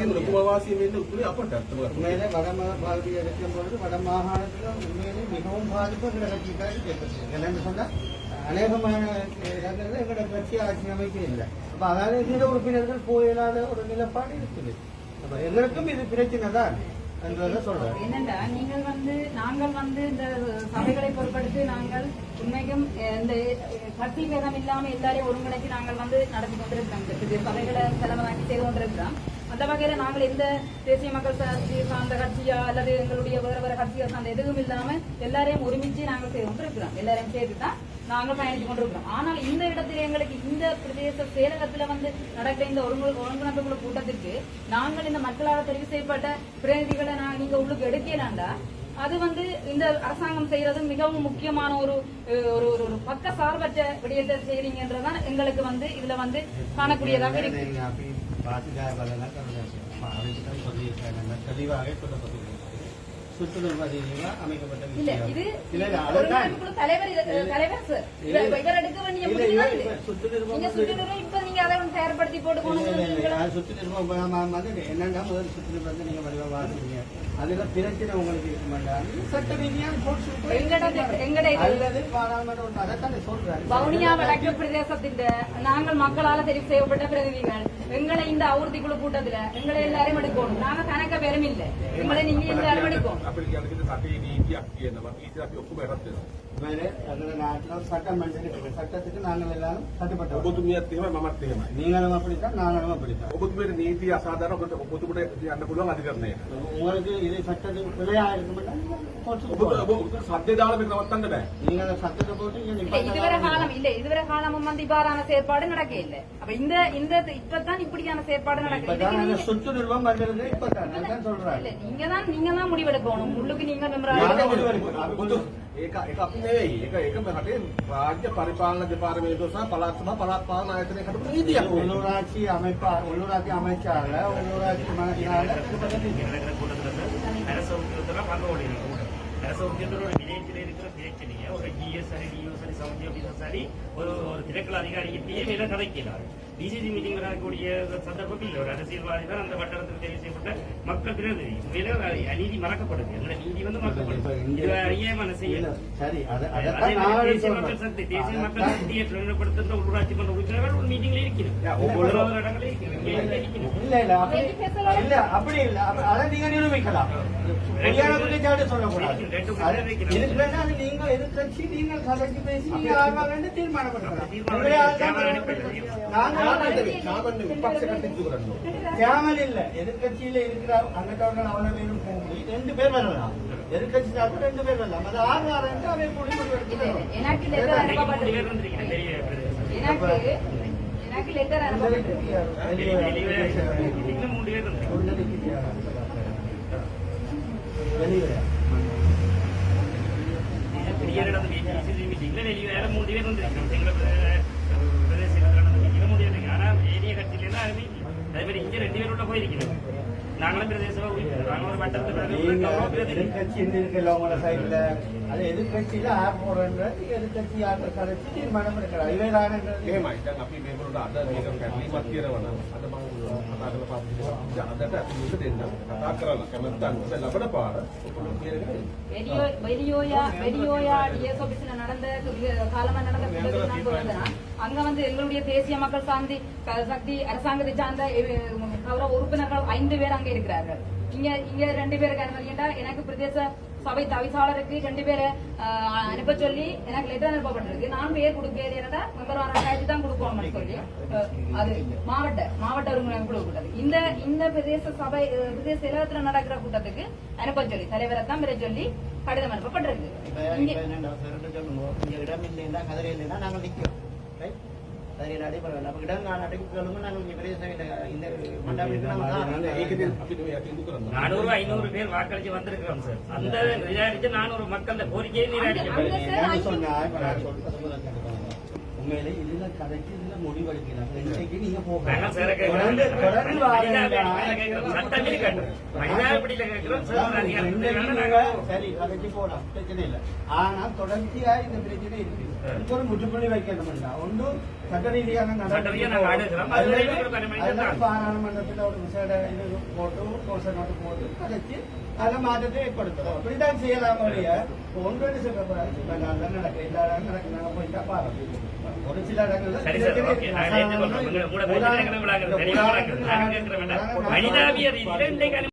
තියෙන ලොකුම වාසිය වෙන්නේ උතුරේ අපට අත්තම உண்மையிலே வட மா- பகுதி எடுக்கும் பொழுது வட மாகாணத்தில் உண்மையிலே மிகவும் பாதிப்பு எங்களை கட்சிக்காக ஏற்படுது என்னன்னு சொன்னா அநேகமான இடங்களில் எங்களோட கட்சி ஆட்சி அமைக்க இல்லை அப்ப அதாவது சில உறுப்பினர்கள் போயிடாத ஒரு நிலைப்பாடு இருக்குது அப்ப எங்களுக்கும் இது பிரச்சனை தான் என்றதை சொல்றேன் என்னண்டா நீங்கள் வந்து நாங்கள் வந்து இந்த சபைகளை பொருட்படுத்தி நாங்கள் உண்மைக்கும் அஹ், இந்த அஹ், கட்சி பேதம் இல்லாம எல்லாரையும் ஒருங்கிணைச்சு நாங்கள் வந்து நடத்தி கொண்டிருக்கிறோம் இந்த இது சபைகளை தலைவராக்கி செய்து கொண்டிருக்கிறோம் அந்த வகையில நாங்கள் எந்த தேசிய மக்கள் கட்சி சார்ந்த கட்சியா அல்லது எங்களுடைய வேற வேற கட்சியா சார்ந்த எதுவும் இல்லாம எல்லாரையும் ஒருமிச்சு நாங்கள் செய்து கொண்டிருக்கிறோம். எல்லாரையும் சேர்த்து தான் நாங்கள் பயணித்து கொண்டிருக்கிறோம். ஆனால் இந்த இடத்துல எங்களுக்கு இந்த பிரதேச செயலகத்துல வந்து நடக்கிற இந்த ஒருங்கு ஒருங்கிணைப்பு குழு கூட்டத்திற்கு நாங்கள் இந்த மக்களால் தெரிவு செய்யப்பட்ட பிரதிநிதிகளை நான் நீங்க உள்ளுக்கு எடுக்கலாண்டா அது வந்து இந்த அரசாங்கம் செய்யறது மிகவும் முக்கியமான ஒரு ஒரு ஒரு பக்க சார்பற்ற விடயத்தை செய்றீங்கன்றதான் எங்களுக்கு வந்து இதுல வந்து காணக்கூடியதாக இருக்கு. நீங்க அப்படி பாசிட்டிவ் பலனா கருணை சொல்லியிருக்காங்க தெளிவாக சொல்லப்பட்டிருக்கிறது சுற்றுலா ரீதியாக அமைக்கப்பட்ட இல்ல. இது. சுற்றுலா சுற்றுலா என்னன்னா முதல் வந்து நீங்க வடிவா வாசிங்க அதுல பிரச்சனை உங்களுக்கு இருக்க மாட்டாங்க. சட்ட சொல்றேன். வவுனியா வடக்கு பிரதேசத்தின் நாங்கள் மக்களால தெரிவு செய்யப்பட்ட பிரதிநிதிகள். எங்களை இந்த அவுர்த்தி குழு கூட்டத்துல எங்களை எல்லாரும் எடுக்கணும். நாங்க கணக்க பேரும் இல்ல. எங்களை நீங்க எல்லாரும் எடுக்கணும். අපිට කියන්නේ රටේ නීතියක් තියෙනවා. නීතිය අපි ඔක්කොම යටත් වෙනවා. வேறு எங்களோட நாட்டில் சட்டமன்றம் இருக்கு சட்டத்துக்கு நாங்கள் எல்லாரும் கட்டுப்பட்டோம் ඔබතුමියත් එහෙමයි මමත් එහෙමයි. நீங்களும் அப்படித்தான் நாங்களும் அப்படித்தான் ඔබතුමියට නීතිය අසාධාරණ ඔබට ඔබතුමට යන්න පුළුවන් අධිකරණයට. உங்களுக்கு இது சட்டத்துக்கு பிழையா இருக்க மாட்டாங்க ඔබ ඔබ සද්දේ දාලා මේක නවත්තන්න බෑ. நீங்க அந்த சட்டத்தை போட்டு இங்க இல்ல நிப்பாட்ட இதுவரை வேண்டாம். காலம் இல்ல இதுவரை காலமும் வந்து இவ்வாறான செயற்பாடு நடக்க இல்ல அப்ப இந்த இந்த இப்பதான் இப்படியான செயற்பாடு நடக்குது இப்பதான் இதுக்கு அந்த நீங்க- சுற்று நிறுவனம் வந்திருக்கு இப்பதான் அதான் சொல்றேன் இல்ல நீங்க தான் நீங்க தான் முடிவெடுக்கணும் உள்ளுக்கு நீங்க நாங்க மெம்பராக முடிவெடுக்கணும். අපි බුදු ඒක ඒක අපි නෙවෙයි. ඒක ඒක මේ රටේ රාජ්‍ය පරිපාලන දෙපාර්තමේන්තුව සහ පළාත් සභා පළාත් පාලන ආයතනයේ කටපු නීතියක්. මේක. உள்ளூராட்சி அமைப்பா உள்ளூராட்சி அமைச்சால உள்ளூராட்சி மனசினால நடக்கிற கூட்டத்துல அரசு உத்தியோகத்தெல்லாம் பங்கு ஓடிடும் அரசு உத்தியோகத்தோட வில்லேஜில் இருக்கிற பிரச்சனையை ஒரு ஜிஎஸ் சரி டிஓ சரி சவுண்டி ஆஃபீஸர் சரி ஒரு ஒரு திரைக்கல அதிகாரிகிட்டே மேல கதைக்கிறார் டிசிசி மீட்டிங் நடக்கக்கூடிய சந்தர்ப்பம் இல்லை. ஒரு அரசியல்வாதி தான் அந்த வட்டாரத்தில் தெரிவு செய்யப்பட்ட மக்கள் பிரதிநிதி. ஒரு அநீதி மறக்கப்படுது. அந்த நீதி வந்து மறக்கப்படுது. இது செய்யல தேசிய மக்கள் சக்தி தேசிய மக்கள் சொல்றேன் சக்தியை பிரகடனப்படுத்துகிற உள்ளூராட்சி மன்ற உறுப்பினர்கள் ஒரு மீட்டிங்ல இருக்கிறது இல்ல இல்ல அப்படி இல்ல அதை நீங்க நிரூபிக்கலாம். குறைச்சாட்டு சொல்லக்கூடாது. நீங்க எதிர்கட்சி நீங்கள் கதைக்கு பேசி தீர்மானம் பண்ணலாம் இல்ல. எதிர்கட்சியில இருக்கிற அன்னட்டவர்கள் அவனவையும் போகும்போது ரெண்டு பேர் வரலாம். எதிர்கட்சி சார்பு ரெண்டு பேர் வரலாம். அது ஆறு ஆறு என்று அவை முடிவு எனக்கு லெட்டர் அனுப்பப்பட்டிருக்கு அதே மாதிரி இங்க ரெண்டு பேர் உள்ள போயிருக்கிறோம் நாங்களும் பிரதேச நாங்களும் வட்டத்து அங்க வந்து எங்களுடைய தேசிய மக்கள் சாந்தி சக்தி அரசாங்கத்தை சார்ந்த கௌரவ உறுப்பினர்கள் ஐந்து பேர் அங்க இருக்கிறார்கள் இங்க இங்க ரெண்டு பேர் கேட்டா எனக்கு பிரதேச சபை தவிசாளருக்கு ரெண்டு பேரை அனுப்ப சொல்லி எனக்கு லெட்டர் அனுப்பப்பட்டிருக்கு. நான் பேர் கொடுக்க என்னடா? மெம்பர் ரெண்டாயிரத்தி தான் கொடுப்போம்னு சொல்லி. அது மாவட்ட மாவட்ட ஒருங்கிணைப்பு குழு கூட்டத்துக்கு இந்த இந்த பிரதேச சபை பிரதேச செயலகத்துல நடக்கிற கூட்டத்துக்கு அனுப்ப சொல்லி தலைவரை தான் பெற சொல்லி கடிதம் அனுப்பப்பட்டிருக்கு. இடம் இல்லைன்னா கதிரை இல்லைன்னா நாங்கள் நிற்கிறோம் சரி நடைபெற நம்ம பெரிய இந்த மண்டபத்துக்கு நானூறு ஐநூறு பேர் வாக்களிச்சு வந்திருக்கிறோம் சார் அந்த நிராகரிச்சு நானூறு மக்கள் கோரிக்கையை நிராகரிக்க சொன்னா உண்மையிலே இதுல கதைக்கு இதுல முடிவெடுக்கிறாங்க. இன்னைக்கு நீங்க சேர கதைக்கு போலாம். பிரச்சனை இல்ல. ஆனா தொடர்ச்சியா இந்த பிரச்சனை இருக்கு. இதுக்கு ஒரு முற்றுப்புள்ளி வைக்கணும்னா ஒன்று சட்ட ரீதியான சட்ட ரீதியா நாங்க அணுகுறோம். அது அதுல- வரைக்கும் ஒரு பரிமாற்றம் அதுல தான். பாராளுமன்றத்துல ஒரு விசேட இது போட்டு கோச நோட்டு போட்டு கதைச்சு அதுல மாற்றத்தை ஏற்படுத்துறோம். அப்படிதான் செய்யலாம் ஒழிய ஒன்று சொல்லக்கூடாது நடக்க எல்லா இடம் நடக்க நாங்க போயிட்டா பாருங்க ஒரு சில இடங்கள்ல மனிதாபிய ரீதியில இன்றைக்கு